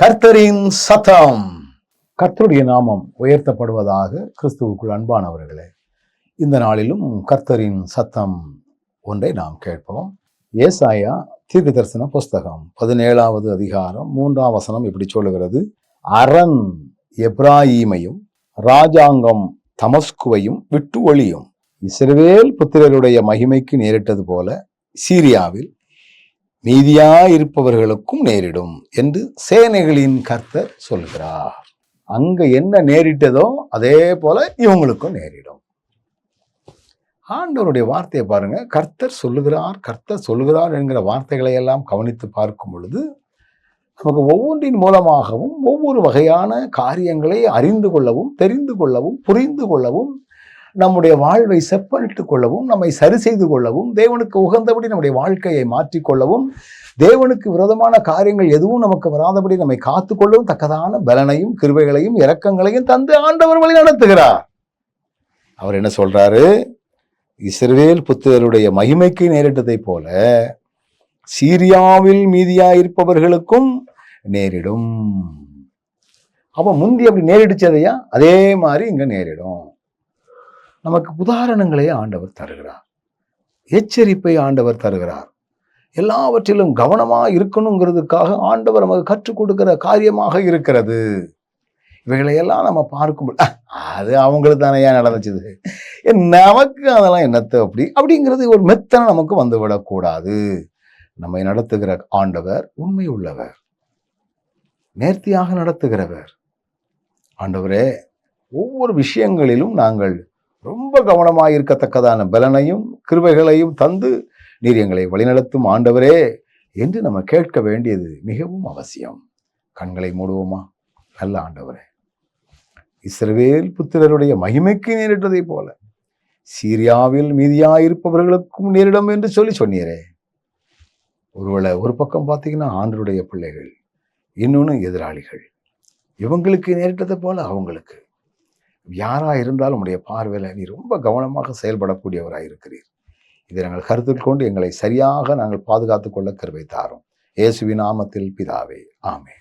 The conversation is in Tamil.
கர்த்தரின் சத்தம். கர்த்தருடைய நாமம் உயர்த்தப்படுவதாக கிறிஸ்துவுக்குள் அன்பானவர்களே இந்த நாளிலும் கர்த்தரின் சத்தம் ஒன்றை நாம் கேட்போம். ஏசாயா தீர்க்க தரிசன புஸ்தகம் பதினேழாவது அதிகாரம் மூன்றாம் வசனம் இப்படி சொல்லுகிறது. அரண் எப்ராஹீமையும் ராஜாங்கம் தமஸ்குவையும் விட்டு ஒளியும் இஸ்ரவேல் புத்திரருடைய மகிமைக்கு நேரிட்டது போல சீரியாவில் மீதியா இருப்பவர்களுக்கும் நேரிடும் என்று சேனைகளின் கர்த்தர் சொல்கிறார் அங்க என்ன நேரிட்டதோ அதே போல இவங்களுக்கும் நேரிடும். ஆண்டவருடைய வார்த்தையை பாருங்க. கர்த்தர் சொல்லுகிறார் கர்த்தர் சொல்லுகிறார் என்கிற வார்த்தைகளை எல்லாம் கவனித்து பார்க்கும் பொழுது நமக்கு ஒவ்வொன்றின் மூலமாகவும் ஒவ்வொரு வகையான காரியங்களை அறிந்து கொள்ளவும் தெரிந்து கொள்ளவும் புரிந்து கொள்ளவும் நம்முடைய வாழ்வை செப்பனிட்டுக் கொள்ளவும் நம்மை சரி செய்து கொள்ளவும் தேவனுக்கு உகந்தபடி நம்முடைய வாழ்க்கையை மாற்றிக்கொள்ளவும் தேவனுக்கு விரோதமான காரியங்கள் எதுவும் நமக்கு வராதபடி நம்மை காத்துக்கொள்ளவும் தக்கதான பலனையும் கிருபைகளையும் இரக்கங்களையும் தந்து ஆண்டவர் வழி நடத்துகிறார். அவர் என்ன சொல்றாரு? இஸ்ரவேல் புத்தருடைய மகிமைக்கு நேரிட்டதைப் போல சீரியாவில் மீதியாயிருப்பவர்களுக்கும் நேரிடும். அப்ப முந்தி அப்படி நேரிடுச்சதையா அதே மாதிரி இங்க நேரிடும். நமக்கு உதாரணங்களை ஆண்டவர் தருகிறார். எச்சரிப்பை ஆண்டவர் தருகிறார். எல்லாவற்றிலும் கவனமாக இருக்கணுங்கிறதுக்காக ஆண்டவர் நமக்கு கற்றுக் கொடுக்கிற காரியமாக இருக்கிறது. இவைகளையெல்லாம் நம்ம பார்க்கும்போது அது அவங்களுக்கு தானே ஏன் நடந்துச்சுது? நமக்கு அதெல்லாம் என்னத்த அப்படி? அப்படிங்கிறது ஒரு மெத்தனை நமக்கு வந்து விடக்கூடாது நம்மை நடத்துகிற ஆண்டவர் உண்மை உள்ளவர். நேர்த்தியாக நடத்துகிறவர். ஆண்டவரே ஒவ்வொரு விஷயங்களிலும் நாங்கள் ரொம்ப கவனமாக இருக்கத்தக்கதான பலனையும் கிருபைகளையும் தந்து நீர் எங்களை வழிநடத்தும் ஆண்டவரே என்று நம்ம கேட்க வேண்டியது மிகவும் அவசியம். கண்களை மூடுவோமா? நல்ல ஆண்டவரே. இஸ்ரவேல் புத்திரருடைய மகிமைக்கு நேரிட்டதைப் போல சீரியாவில் மீதியாயிருப்பவர்களுக்கும் நேரிடும் என்று சொல்லி சொன்னீரே. ஒருவேளை ஒரு பக்கம் பார்த்தீங்கன்னா ஆண்டருடைய பிள்ளைகள் இன்னொன்று எதிராளிகள். இவங்களுக்கு நேரிட்டதை போல அவங்களுக்கு. யாராக இருந்தாலும் உடைய பார்வையில் நீ ரொம்ப கவனமாக செயல்படக்கூடியவராக இருக்கிறீர் இதை நாங்கள் கருத்தில் கொண்டு எங்களை சரியாக நாங்கள் பாதுகாத்து கொள்ள கருவை தாரும். இயேசுவின் நாமத்தில் பிதாவே. ஆமே